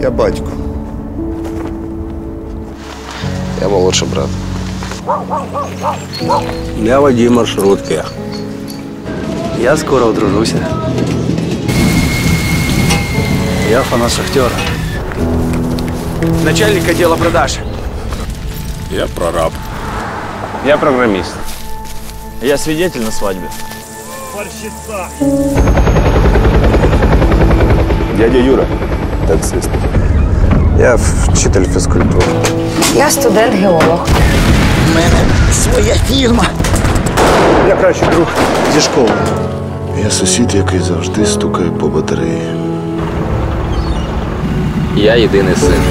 Я батько. Я молодший брат. Я водій маршрутки. Я скоро одружуся. Я фанат шахтера. Начальник отдела продаж. Я прораб. Я программист. Я свидетель на свадьбе. Дядя Юра. Таксист. Я вчитель фізкультури. Я студент-геолог. Я кращий друг зі школи. Я сусід, який завжди стукає по батареї. Я єдиний син.